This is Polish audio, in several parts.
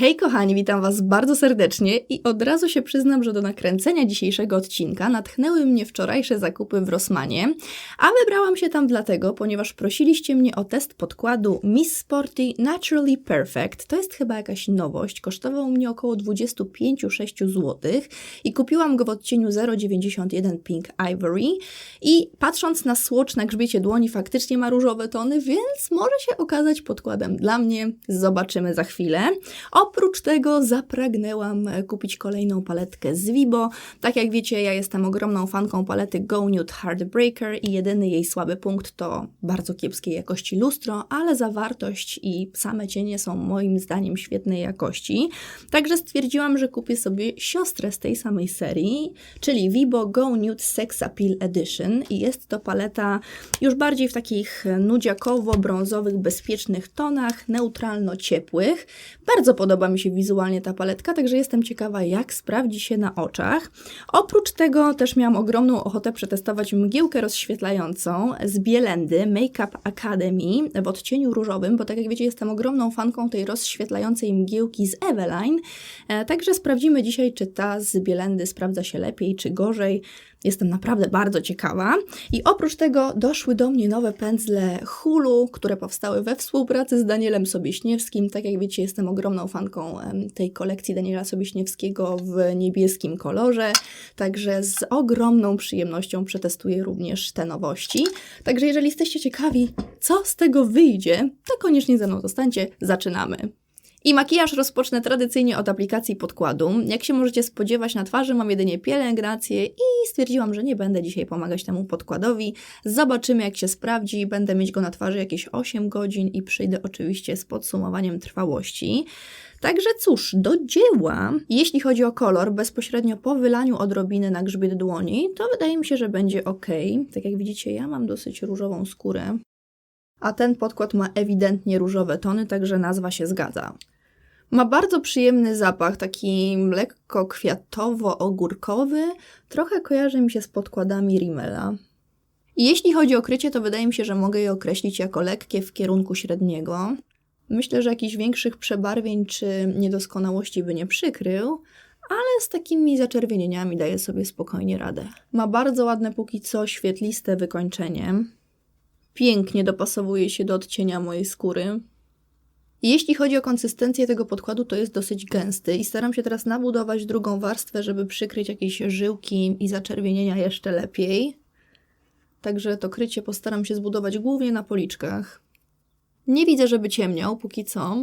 Hej kochani, witam Was bardzo serdecznie i od razu się przyznam, że do nakręcenia dzisiejszego odcinka natchnęły mnie wczorajsze zakupy w Rossmanie, a wybrałam się tam dlatego, ponieważ prosiliście mnie o test podkładu Miss Sporty Naturally Perfect. To jest chyba jakaś nowość, kosztował mnie około 25-6 zł i kupiłam go w odcieniu 091 Pink Ivory i patrząc na słocz na grzbiecie dłoni faktycznie ma różowe tony, więc może się okazać podkładem dla mnie. Zobaczymy za chwilę. Oprócz tego zapragnęłam e, kupić kolejną paletkę z Vibo. Tak jak wiecie, ja jestem ogromną fanką palety Go Nude Heartbreaker i jedyny jej słaby punkt to bardzo kiepskiej jakości lustro, ale zawartość i same cienie są moim zdaniem świetnej jakości. Także stwierdziłam, że kupię sobie siostrę z tej samej serii, czyli Vibo Go Nude Sex Appeal Edition i jest to paleta już bardziej w takich nudziakowo-brązowych, bezpiecznych tonach, neutralno-ciepłych. Bardzo podoba mi się wizualnie ta paletka, także jestem ciekawa, jak sprawdzi się na oczach. Oprócz tego też miałam ogromną ochotę przetestować mgiełkę rozświetlającą z Bielendy Makeup Academy w odcieniu różowym, bo tak jak wiecie, jestem ogromną fanką tej rozświetlającej mgiełki z Eveline. E, także sprawdzimy dzisiaj, czy ta z Bielendy sprawdza się lepiej, czy gorzej. Jestem naprawdę bardzo ciekawa. I oprócz tego doszły do mnie nowe pędzle Hulu, które powstały we współpracy z Danielem Sobieśniewskim. Tak jak wiecie, jestem ogromną fanką tej kolekcji Daniela Sobieśniewskiego w niebieskim kolorze, także z ogromną przyjemnością przetestuję również te nowości. Także jeżeli jesteście ciekawi, co z tego wyjdzie, to koniecznie ze mną zostańcie. Zaczynamy. I makijaż rozpocznę tradycyjnie od aplikacji podkładu. Jak się możecie spodziewać, na twarzy mam jedynie pielęgnację i stwierdziłam, że nie będę dzisiaj pomagać temu podkładowi. Zobaczymy, jak się sprawdzi. Będę mieć go na twarzy jakieś 8 godzin i przyjdę oczywiście z podsumowaniem trwałości. Także cóż, do dzieła. Jeśli chodzi o kolor, bezpośrednio po wylaniu odrobiny na grzbiet dłoni, to wydaje mi się, że będzie ok. Tak jak widzicie, ja mam dosyć różową skórę. A ten podkład ma ewidentnie różowe tony, także nazwa się zgadza. Ma bardzo przyjemny zapach, taki lekko kwiatowo-ogórkowy. Trochę kojarzy mi się z podkładami Rimmela. I jeśli chodzi o krycie, to wydaje mi się, że mogę je określić jako lekkie w kierunku średniego. Myślę, że jakichś większych przebarwień czy niedoskonałości by nie przykrył, ale z takimi zaczerwienieniami daje sobie spokojnie radę. Ma bardzo ładne póki co świetliste wykończenie. Pięknie dopasowuje się do odcienia mojej skóry. Jeśli chodzi o konsystencję tego podkładu, to jest dosyć gęsty i staram się teraz nabudować drugą warstwę, żeby przykryć jakieś żyłki i zaczerwienienia jeszcze lepiej. Także to krycie postaram się zbudować głównie na policzkach. Nie widzę, żeby ciemniał póki co.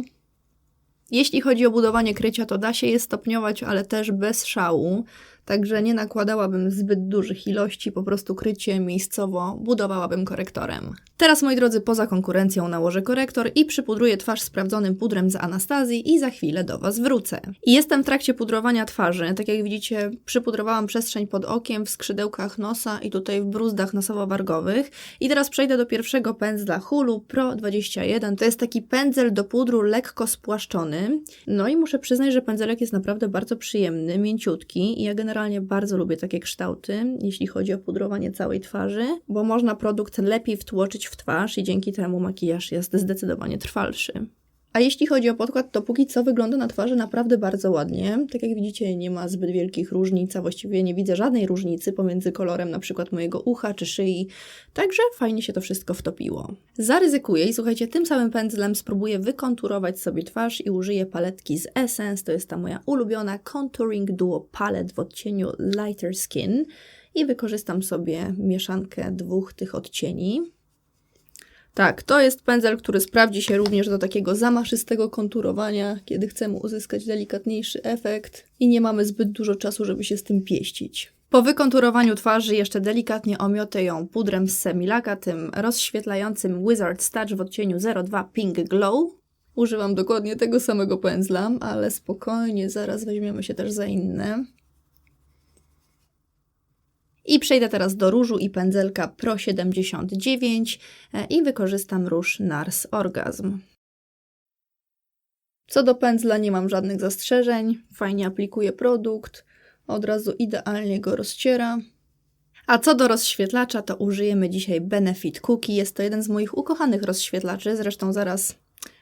Jeśli chodzi o budowanie krycia, to da się je stopniować, ale też bez szału także nie nakładałabym zbyt dużych ilości, po prostu krycie miejscowo budowałabym korektorem. Teraz, moi drodzy, poza konkurencją nałożę korektor i przypudruję twarz sprawdzonym pudrem z Anastazji i za chwilę do Was wrócę. I jestem w trakcie pudrowania twarzy. Tak jak widzicie, przypudrowałam przestrzeń pod okiem, w skrzydełkach nosa i tutaj w bruzdach nosowo-wargowych. I teraz przejdę do pierwszego pędzla Hulu Pro 21. To jest taki pędzel do pudru lekko spłaszczony. No i muszę przyznać, że pędzelek jest naprawdę bardzo przyjemny, mięciutki i ja generalnie generalnie bardzo lubię takie kształty, jeśli chodzi o pudrowanie całej twarzy, bo można produkt lepiej wtłoczyć w twarz i dzięki temu makijaż jest zdecydowanie trwalszy. A jeśli chodzi o podkład, to póki co wygląda na twarzy naprawdę bardzo ładnie. Tak jak widzicie, nie ma zbyt wielkich różnic, a właściwie nie widzę żadnej różnicy pomiędzy kolorem na przykład mojego ucha czy szyi, także fajnie się to wszystko wtopiło. Zaryzykuję i słuchajcie, tym samym pędzlem spróbuję wykonturować sobie twarz i użyję paletki z Essence, to jest ta moja ulubiona Contouring Duo Palette w odcieniu Lighter Skin i wykorzystam sobie mieszankę dwóch tych odcieni. Tak, to jest pędzel, który sprawdzi się również do takiego zamaszystego konturowania, kiedy chcemy uzyskać delikatniejszy efekt i nie mamy zbyt dużo czasu, żeby się z tym pieścić. Po wykonturowaniu twarzy jeszcze delikatnie omiotę ją pudrem z Semilaka, tym rozświetlającym Wizard Touch w odcieniu 02 Pink Glow. Używam dokładnie tego samego pędzla, ale spokojnie, zaraz weźmiemy się też za inne. I przejdę teraz do różu i pędzelka Pro 79 e, i wykorzystam róż Nars Orgasm. Co do pędzla nie mam żadnych zastrzeżeń, fajnie aplikuje produkt, od razu idealnie go rozciera. A co do rozświetlacza, to użyjemy dzisiaj Benefit Cookie. Jest to jeden z moich ukochanych rozświetlaczy, zresztą zaraz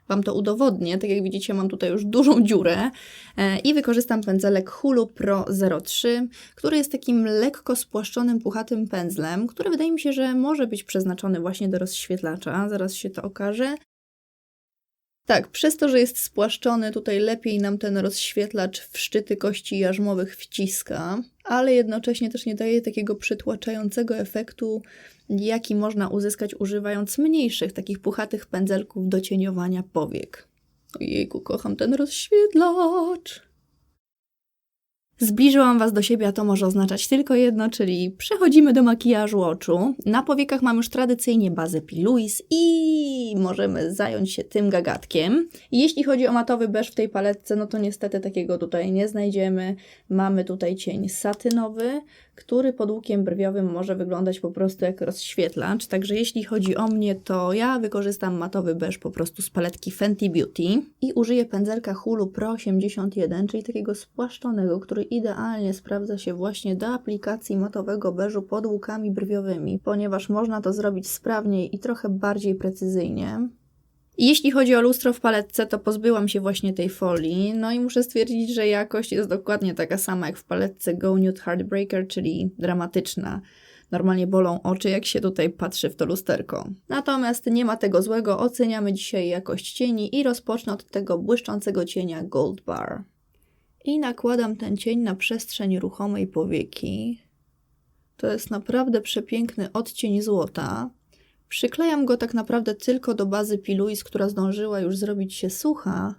Wam to udowodnię. Tak jak widzicie, mam tutaj już dużą dziurę e, i wykorzystam pędzelek Hulu Pro 03, który jest takim lekko spłaszczonym, puchatym pędzlem, który wydaje mi się, że może być przeznaczony właśnie do rozświetlacza. Zaraz się to okaże. Tak, przez to, że jest spłaszczony, tutaj lepiej nam ten rozświetlacz w szczyty kości jarzmowych wciska, ale jednocześnie też nie daje takiego przytłaczającego efektu, jaki można uzyskać używając mniejszych, takich puchatych pędzelków do cieniowania powiek. Ojejku, kocham ten rozświetlacz. Zbliżyłam Was do siebie, a to może oznaczać tylko jedno, czyli przechodzimy do makijażu oczu. Na powiekach mam już tradycyjnie bazę P. Louise i możemy zająć się tym gagatkiem. Jeśli chodzi o matowy beż w tej paletce, no to niestety takiego tutaj nie znajdziemy. Mamy tutaj cień satynowy, który pod łukiem brwiowym może wyglądać po prostu jak rozświetlacz. Także jeśli chodzi o mnie, to ja wykorzystam matowy beż po prostu z paletki Fenty Beauty i użyję pędzelka Hulu Pro 81, czyli takiego spłaszczonego, który idealnie sprawdza się właśnie do aplikacji matowego beżu pod łukami brwiowymi, ponieważ można to zrobić sprawniej i trochę bardziej precyzyjnie. Jeśli chodzi o lustro w paletce, to pozbyłam się właśnie tej folii, no i muszę stwierdzić, że jakość jest dokładnie taka sama jak w paletce Go Nude Heartbreaker, czyli dramatyczna. Normalnie bolą oczy, jak się tutaj patrzy w to lusterko. Natomiast nie ma tego złego, oceniamy dzisiaj jakość cieni i rozpocznę od tego błyszczącego cienia Gold Bar. I nakładam ten cień na przestrzeń ruchomej powieki. To jest naprawdę przepiękny odcień złota. Przyklejam go tak naprawdę tylko do bazy Piluis, która zdążyła już zrobić się sucha,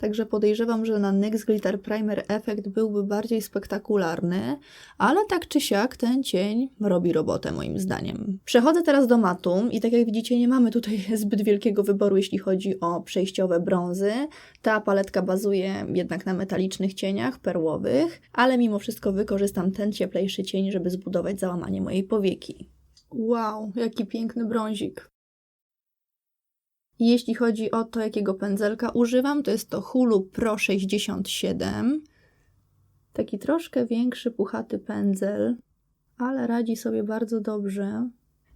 także podejrzewam, że na NYX Glitter Primer efekt byłby bardziej spektakularny, ale tak czy siak ten cień robi robotę moim zdaniem. Przechodzę teraz do matu i tak jak widzicie nie mamy tutaj zbyt wielkiego wyboru jeśli chodzi o przejściowe brązy. Ta paletka bazuje jednak na metalicznych cieniach perłowych, ale mimo wszystko wykorzystam ten cieplejszy cień, żeby zbudować załamanie mojej powieki. Wow, jaki piękny brązik. Jeśli chodzi o to, jakiego pędzelka używam, to jest to Hulu Pro 67. Taki troszkę większy, puchaty pędzel, ale radzi sobie bardzo dobrze.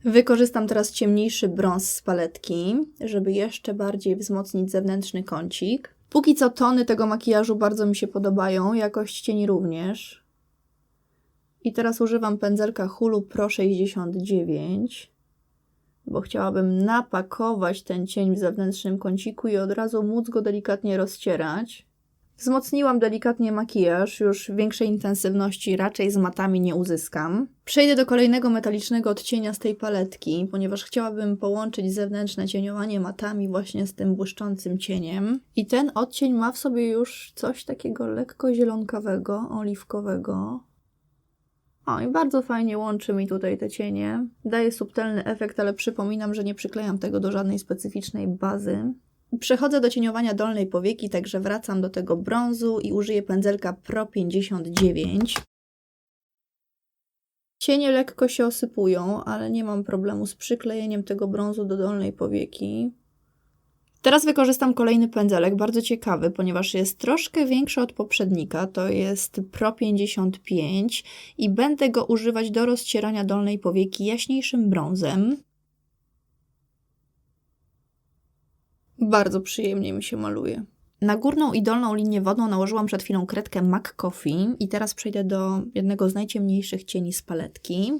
Wykorzystam teraz ciemniejszy brąz z paletki, żeby jeszcze bardziej wzmocnić zewnętrzny kącik. Póki co tony tego makijażu bardzo mi się podobają, jakość cieni również. I teraz używam pędzelka Hulu Pro 69, bo chciałabym napakować ten cień w zewnętrznym kąciku i od razu móc go delikatnie rozcierać. Wzmocniłam delikatnie makijaż, już większej intensywności raczej z matami nie uzyskam. Przejdę do kolejnego metalicznego odcienia z tej paletki, ponieważ chciałabym połączyć zewnętrzne cieniowanie matami właśnie z tym błyszczącym cieniem. I ten odcień ma w sobie już coś takiego lekko zielonkawego, oliwkowego. O, i bardzo fajnie łączy mi tutaj te cienie. Daje subtelny efekt, ale przypominam, że nie przyklejam tego do żadnej specyficznej bazy. Przechodzę do cieniowania dolnej powieki, także wracam do tego brązu i użyję pędzelka Pro 59. Cienie lekko się osypują, ale nie mam problemu z przyklejeniem tego brązu do dolnej powieki. Teraz wykorzystam kolejny pędzelek, bardzo ciekawy, ponieważ jest troszkę większy od poprzednika, to jest Pro 55 i będę go używać do rozcierania dolnej powieki jaśniejszym brązem. Bardzo przyjemnie mi się maluje. Na górną i dolną linię wodną nałożyłam przed chwilą kredkę MAC Coffee i teraz przejdę do jednego z najciemniejszych cieni z paletki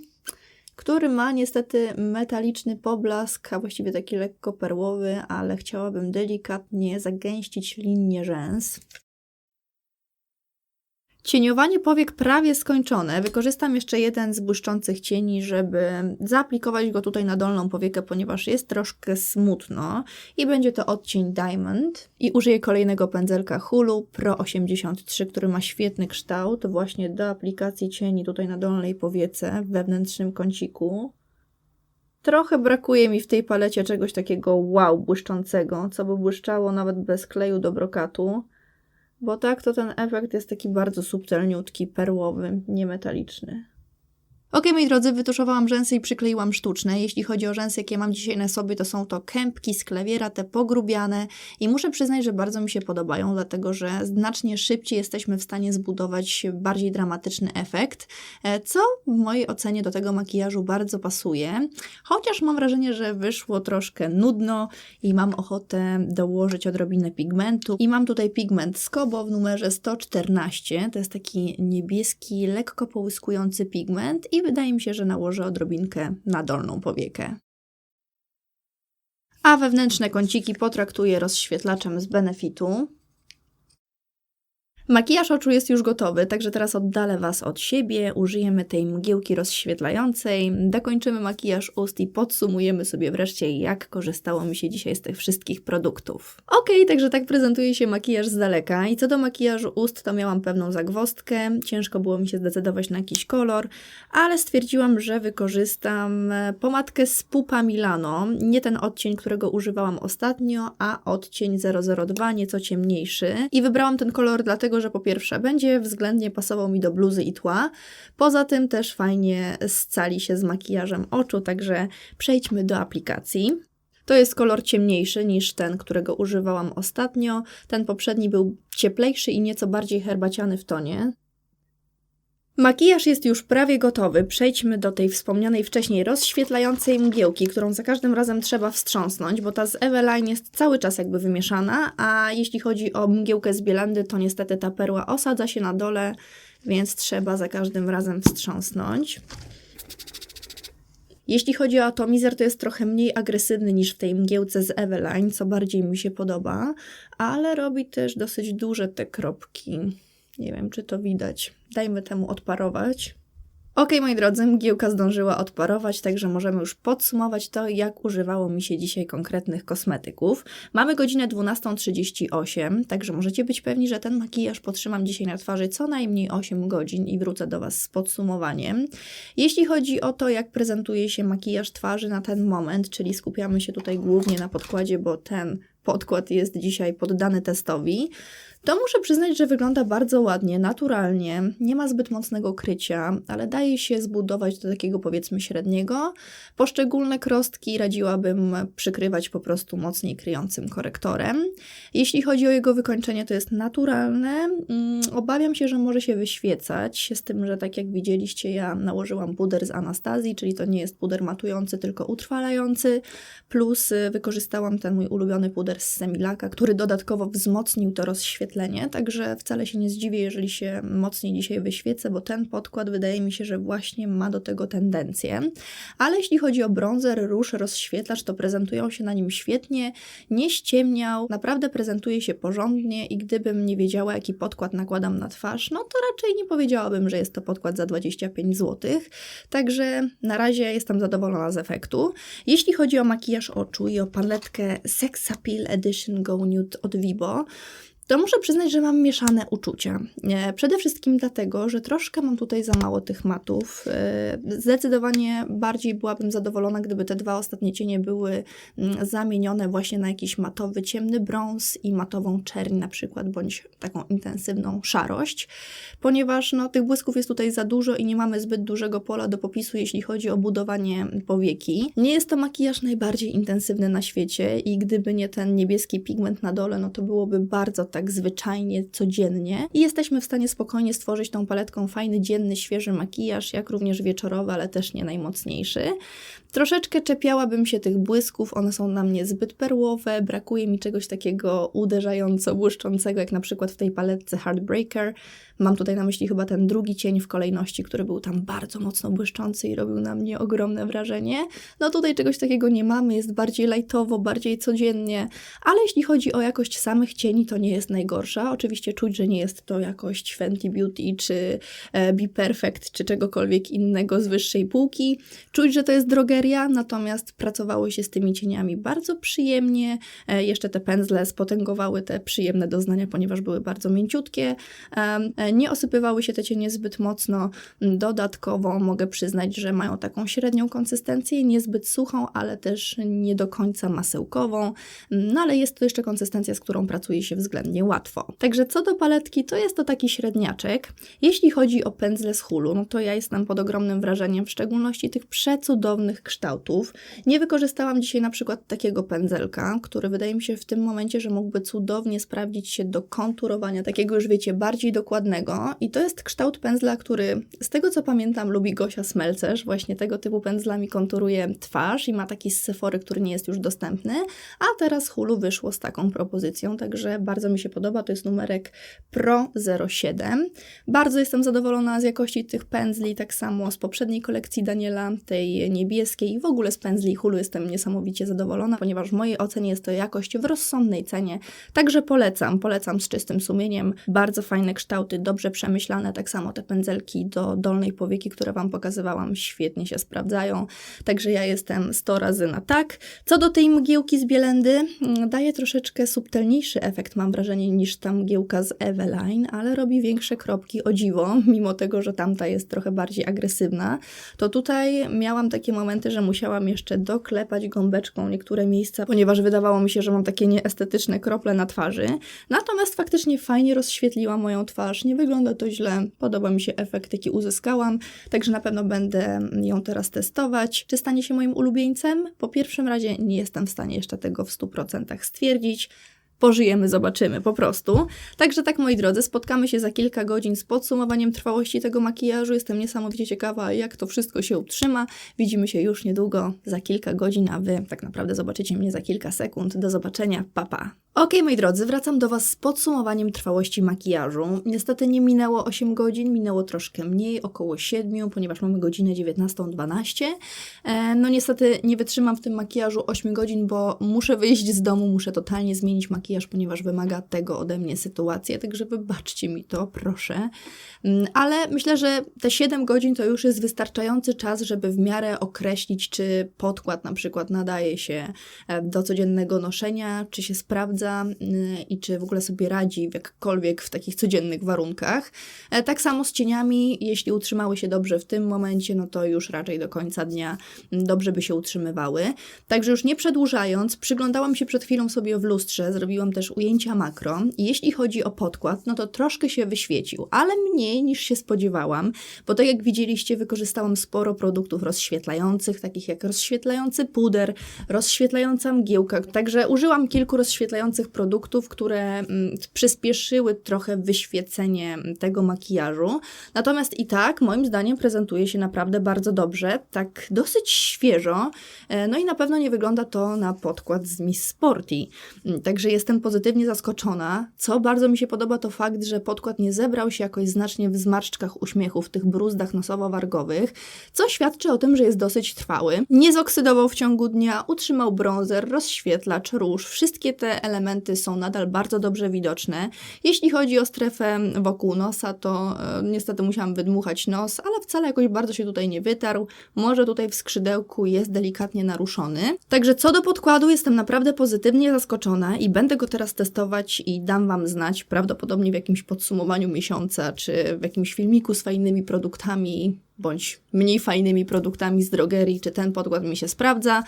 który ma niestety metaliczny poblask, a właściwie taki lekko perłowy, ale chciałabym delikatnie zagęścić linię rzęs. Cieniowanie powiek prawie skończone. Wykorzystam jeszcze jeden z błyszczących cieni, żeby zaaplikować go tutaj na dolną powiekę, ponieważ jest troszkę smutno i będzie to odcień Diamond. I użyję kolejnego pędzelka Hulu Pro 83, który ma świetny kształt właśnie do aplikacji cieni tutaj na dolnej powiece w wewnętrznym kąciku. Trochę brakuje mi w tej palecie czegoś takiego wow błyszczącego, co by błyszczało nawet bez kleju do brokatu bo tak to ten efekt jest taki bardzo subtelniutki, perłowy, niemetaliczny. Ok, moi drodzy, wytuszowałam rzęsy i przykleiłam sztuczne. Jeśli chodzi o rzęsy, jakie mam dzisiaj na sobie, to są to kępki z klawiera, te pogrubiane i muszę przyznać, że bardzo mi się podobają, dlatego że znacznie szybciej jesteśmy w stanie zbudować bardziej dramatyczny efekt, e, co w mojej ocenie do tego makijażu bardzo pasuje. Chociaż mam wrażenie, że wyszło troszkę nudno i mam ochotę dołożyć odrobinę pigmentu. I mam tutaj pigment Skobo w numerze 114. To jest taki niebieski, lekko połyskujący pigment i wydaje mi się, że nałożę odrobinkę na dolną powiekę. A wewnętrzne kąciki potraktuję rozświetlaczem z Benefitu. Makijaż oczu jest już gotowy, także teraz oddalę Was od siebie, użyjemy tej mgiełki rozświetlającej, dokończymy makijaż ust i podsumujemy sobie wreszcie, jak korzystało mi się dzisiaj z tych wszystkich produktów. Ok, także tak prezentuje się makijaż z daleka. I co do makijażu ust, to miałam pewną zagwostkę, ciężko było mi się zdecydować na jakiś kolor, ale stwierdziłam, że wykorzystam e, pomadkę z Pupa Milano, nie ten odcień, którego używałam ostatnio, a odcień 002, nieco ciemniejszy. I wybrałam ten kolor dlatego, dlatego że po pierwsze będzie względnie pasował mi do bluzy i tła, poza tym też fajnie scali się z makijażem oczu, także przejdźmy do aplikacji. To jest kolor ciemniejszy niż ten, którego używałam ostatnio. Ten poprzedni był cieplejszy i nieco bardziej herbaciany w tonie. Makijaż jest już prawie gotowy. Przejdźmy do tej wspomnianej wcześniej rozświetlającej mgiełki, którą za każdym razem trzeba wstrząsnąć, bo ta z Eveline jest cały czas jakby wymieszana, a jeśli chodzi o mgiełkę z Bielandy, to niestety ta perła osadza się na dole, więc trzeba za każdym razem wstrząsnąć. Jeśli chodzi o atomizer, to jest trochę mniej agresywny niż w tej mgiełce z Eveline, co bardziej mi się podoba, ale robi też dosyć duże te kropki. Nie wiem, czy to widać. Dajmy temu odparować. Ok, moi drodzy, mgiełka zdążyła odparować, także możemy już podsumować to, jak używało mi się dzisiaj konkretnych kosmetyków. Mamy godzinę 12.38, także możecie być pewni, że ten makijaż potrzymam dzisiaj na twarzy co najmniej 8 godzin i wrócę do Was z podsumowaniem. Jeśli chodzi o to, jak prezentuje się makijaż twarzy na ten moment, czyli skupiamy się tutaj głównie na podkładzie, bo ten podkład jest dzisiaj poddany testowi, to muszę przyznać, że wygląda bardzo ładnie, naturalnie, nie ma zbyt mocnego krycia, ale daje się zbudować do takiego powiedzmy średniego. Poszczególne krostki radziłabym przykrywać po prostu mocniej kryjącym korektorem. Jeśli chodzi o jego wykończenie, to jest naturalne. Mm, obawiam się, że może się wyświecać, z tym, że tak jak widzieliście, ja nałożyłam puder z Anastazji, czyli to nie jest puder matujący, tylko utrwalający, plus wykorzystałam ten mój ulubiony puder z Semilaka, który dodatkowo wzmocnił to rozświetlenie oświetlenie, także wcale się nie zdziwię, jeżeli się mocniej dzisiaj wyświecę, bo ten podkład wydaje mi się, że właśnie ma do tego tendencję. Ale jeśli chodzi o bronzer, róż, rozświetlacz, to prezentują się na nim świetnie, nie ściemniał, naprawdę prezentuje się porządnie i gdybym nie wiedziała, jaki podkład nakładam na twarz, no to raczej nie powiedziałabym, że jest to podkład za 25 zł. Także na razie jestem zadowolona z efektu. Jeśli chodzi o makijaż oczu i o paletkę Sex Appeal Edition Go Nude od Vibo, to muszę przyznać, że mam mieszane uczucia. E, przede wszystkim dlatego, że troszkę mam tutaj za mało tych matów. E, zdecydowanie bardziej byłabym zadowolona, gdyby te dwa ostatnie cienie były mm, zamienione właśnie na jakiś matowy, ciemny brąz i matową czerń na przykład, bądź taką intensywną szarość, ponieważ no, tych błysków jest tutaj za dużo i nie mamy zbyt dużego pola do popisu, jeśli chodzi o budowanie powieki. Nie jest to makijaż najbardziej intensywny na świecie i gdyby nie ten niebieski pigment na dole, no to byłoby bardzo tak zwyczajnie, codziennie i jesteśmy w stanie spokojnie stworzyć tą paletką fajny, dzienny, świeży makijaż, jak również wieczorowy, ale też nie najmocniejszy. Troszeczkę czepiałabym się tych błysków, one są na mnie zbyt perłowe, brakuje mi czegoś takiego uderzająco błyszczącego, jak na przykład w tej paletce Heartbreaker. Mam tutaj na myśli chyba ten drugi cień w kolejności, który był tam bardzo mocno błyszczący i robił na mnie ogromne wrażenie. No tutaj czegoś takiego nie mamy, jest bardziej lightowo, bardziej codziennie, ale jeśli chodzi o jakość samych cieni, to nie jest najgorsza. Oczywiście czuć, że nie jest to jakość Fenty Beauty czy e, Be Perfect czy czegokolwiek innego z wyższej półki. Czuć, że to jest drogeria, bateria, natomiast pracowało się z tymi cieniami bardzo przyjemnie. E, jeszcze te pędzle spotęgowały te przyjemne doznania, ponieważ były bardzo mięciutkie. E, nie osypywały się te cienie zbyt mocno. Dodatkowo mogę przyznać, że mają taką średnią konsystencję, niezbyt suchą, ale też nie do końca masełkową. No ale jest to jeszcze konsystencja, z którą pracuje się względnie łatwo. Także co do paletki, to jest to taki średniaczek. Jeśli chodzi o pędzle z hulu, no to ja jestem pod ogromnym wrażeniem, w szczególności tych przecudownych kształtów. Nie wykorzystałam dzisiaj na przykład takiego pędzelka, który wydaje mi się w tym momencie, że mógłby cudownie sprawdzić się do konturowania, takiego już wiecie, bardziej dokładnego. I to jest kształt pędzla, który z tego co pamiętam lubi Gosia Smelcerz, właśnie tego typu pędzlami konturuje twarz i ma taki z który nie jest już dostępny, a teraz Hulu wyszło z taką propozycją, także bardzo mi się podoba, to jest numerek Pro 07. Bardzo jestem zadowolona z jakości tych pędzli, tak samo z poprzedniej kolekcji Daniela, tej niebieskiej i w ogóle z pędzli Hulu jestem niesamowicie zadowolona, ponieważ w mojej ocenie jest to jakość w rozsądnej cenie, także polecam, polecam z czystym sumieniem, bardzo fajne kształty, dobrze przemyślane, tak samo te pędzelki do dolnej powieki, które Wam pokazywałam, świetnie się sprawdzają, także ja jestem 100 razy na tak. Co do tej mgiełki z Bielendy, mm, daje troszeczkę subtelniejszy efekt, mam wrażenie, niż ta mgiełka z Eveline, ale robi większe kropki, o dziwo, mimo tego, że tamta jest trochę bardziej agresywna, to tutaj miałam takie momenty, że musiałam jeszcze doklepać gąbeczką niektóre miejsca, ponieważ wydawało mi się, że mam takie nieestetyczne krople na twarzy. Natomiast faktycznie fajnie rozświetliła moją twarz, nie wygląda to źle, podoba mi się efekt, jaki uzyskałam, także na pewno będę ją teraz testować. Czy stanie się moim ulubieńcem? Po pierwszym razie nie jestem w stanie jeszcze tego w 100% stwierdzić. Pożyjemy, zobaczymy po prostu. Także tak, moi drodzy, spotkamy się za kilka godzin z podsumowaniem trwałości tego makijażu. Jestem niesamowicie ciekawa, jak to wszystko się utrzyma. Widzimy się już niedługo, za kilka godzin, a Wy tak naprawdę zobaczycie mnie za kilka sekund. Do zobaczenia, papa. Pa. Ok, moi drodzy, wracam do Was z podsumowaniem trwałości makijażu. Niestety nie minęło 8 godzin, minęło troszkę mniej, około 7, ponieważ mamy godzinę 19.12. E, no niestety nie wytrzymam w tym makijażu 8 godzin, bo muszę wyjść z domu, muszę totalnie zmienić makijaż, ponieważ wymaga tego ode mnie sytuacja, także wybaczcie mi to, proszę. Mm, ale myślę, że te 7 godzin to już jest wystarczający czas, żeby w miarę określić, czy podkład na przykład nadaje się e, do codziennego noszenia, czy się sprawdza mm, i czy w ogóle sobie radzi w jakkolwiek w takich codziennych warunkach. E, tak samo z cieniami, jeśli utrzymały się dobrze w tym momencie, no to już raczej do końca dnia dobrze by się utrzymywały. Także już nie przedłużając, przyglądałam się przed chwilą sobie w lustrze, zrobiłam też ujęcia makro jeśli chodzi o podkład, no to troszkę się wyświecił, ale mniej niż się spodziewałam, bo tak jak widzieliście, wykorzystałam sporo produktów rozświetlających, takich jak rozświetlający puder, rozświetlająca mgiełka. Także użyłam kilku rozświetlających produktów, które mm, przyspieszyły trochę wyświecenie tego makijażu. Natomiast i tak, moim zdaniem, prezentuje się naprawdę bardzo dobrze, tak dosyć świeżo. E, no i na pewno nie wygląda to na podkład z Miss Sporty. Mm, także jestem pozytywnie zaskoczona. Co bardzo mi się podoba, to fakt, że podkład nie zebrał się jakoś znacznie w zmarszczkach uśmiechu, w tych bruzdach nosowo-wargowych, co świadczy o tym, że jest dosyć trwały. Nie zoksydował w ciągu dnia, utrzymał bronzer, rozświetlacz, róż. Wszystkie te elementy są nadal bardzo dobrze widoczne. Jeśli chodzi o strefę wokół nosa, to e, niestety musiałam wydmuchać nos, ale wcale jakoś bardzo się tutaj nie wytarł. Może tutaj w skrzydełku jest delikatnie naruszony. Także co do podkładu, jestem naprawdę pozytywnie zaskoczona i będę go teraz testować i dam Wam znać, prawdopodobnie w jakimś podsumowaniu miesiąca, czy w jakimś filmiku z fajnymi produktami, bądź mniej fajnymi produktami z drogerii, czy ten podkład mi się sprawdza.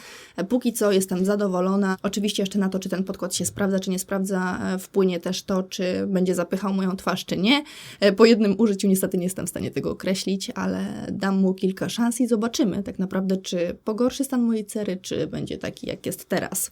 Póki co jestem zadowolona. Oczywiście jeszcze na to, czy ten podkład się sprawdza, czy nie sprawdza, e, wpłynie też to, czy będzie zapychał moją twarz, czy nie. E, po jednym użyciu niestety nie jestem w stanie tego określić, ale dam mu kilka szans i zobaczymy tak naprawdę, czy pogorszy stan mojej cery, czy będzie taki, jak jest teraz.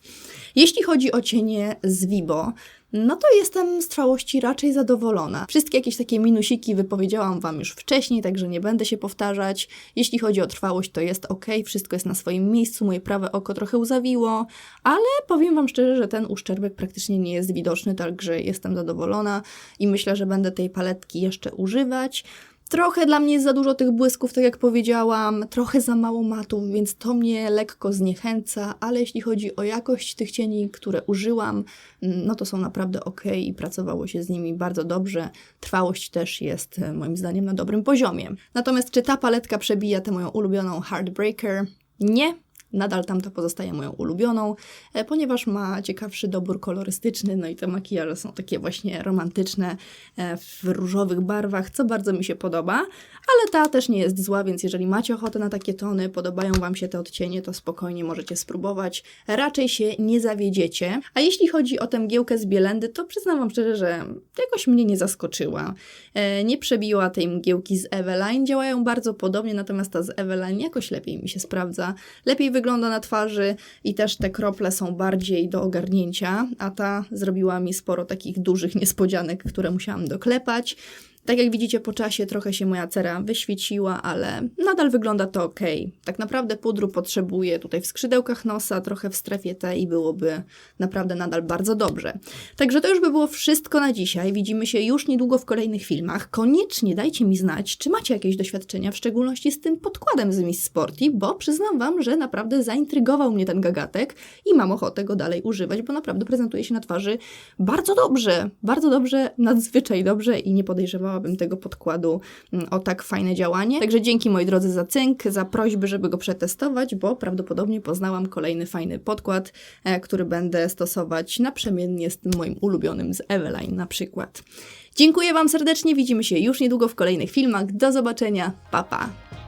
Jeśli chodzi o cienie z Vibo, no to jestem z trwałości raczej zadowolona. Wszystkie jakieś takie minusiki wypowiedziałam Wam już wcześniej, także nie będę się powtarzać. Jeśli chodzi o trwałość, to jest ok, wszystko jest na swoim miejscu, moje prawe oko trochę uzawiło, ale powiem Wam szczerze, że ten uszczerbek praktycznie nie jest widoczny, także jestem zadowolona i myślę, że będę tej paletki jeszcze używać. Trochę dla mnie za dużo tych błysków, tak jak powiedziałam, trochę za mało matów, więc to mnie lekko zniechęca, ale jeśli chodzi o jakość tych cieni, które użyłam, mm, no to są naprawdę ok i pracowało się z nimi bardzo dobrze. Trwałość też jest e, moim zdaniem na dobrym poziomie. Natomiast czy ta paletka przebija tę moją ulubioną Heartbreaker? Nie, nadal tamta pozostaje moją ulubioną, e, ponieważ ma ciekawszy dobór kolorystyczny, no i te makijaże są takie właśnie romantyczne e, w różowych barwach, co bardzo mi się podoba, ale ta też nie jest zła, więc jeżeli macie ochotę na takie tony, podobają Wam się te odcienie, to spokojnie możecie spróbować. Raczej się nie zawiedziecie. A jeśli chodzi o tę mgiełkę z Bielendy, to przyznam Wam szczerze, że jakoś mnie nie zaskoczyła. E, nie przebiła tej mgiełki z Eveline, działają bardzo podobnie, natomiast ta z Eveline jakoś lepiej mi się sprawdza. Lepiej wygląda na twarzy i też te krople są bardziej do ogarnięcia, a ta zrobiła mi sporo takich dużych niespodzianek, które musiałam doklepać. Tak jak widzicie po czasie trochę się moja cera wyświeciła, ale nadal wygląda to ok. Tak naprawdę pudru potrzebuję tutaj w skrzydełkach nosa, trochę w strefie T i byłoby naprawdę nadal bardzo dobrze. Także to już by było wszystko na dzisiaj. Widzimy się już niedługo w kolejnych filmach. Koniecznie dajcie mi znać, czy macie jakieś doświadczenia, w szczególności z tym podkładem z Miss Sporty, bo przyznam Wam, że naprawdę zaintrygował mnie ten gagatek i mam ochotę go dalej używać, bo naprawdę prezentuje się na twarzy bardzo dobrze. Bardzo dobrze, nadzwyczaj dobrze i nie podejrzewałam bym tego podkładu mm, o tak fajne działanie. Także dzięki moi drodzy za cynk, za prośby, żeby go przetestować, bo prawdopodobnie poznałam kolejny fajny podkład, e, który będę stosować naprzemiennie z tym moim ulubionym z Eveline na przykład. Dziękuję Wam serdecznie, widzimy się już niedługo w kolejnych filmach. Do zobaczenia, pa pa!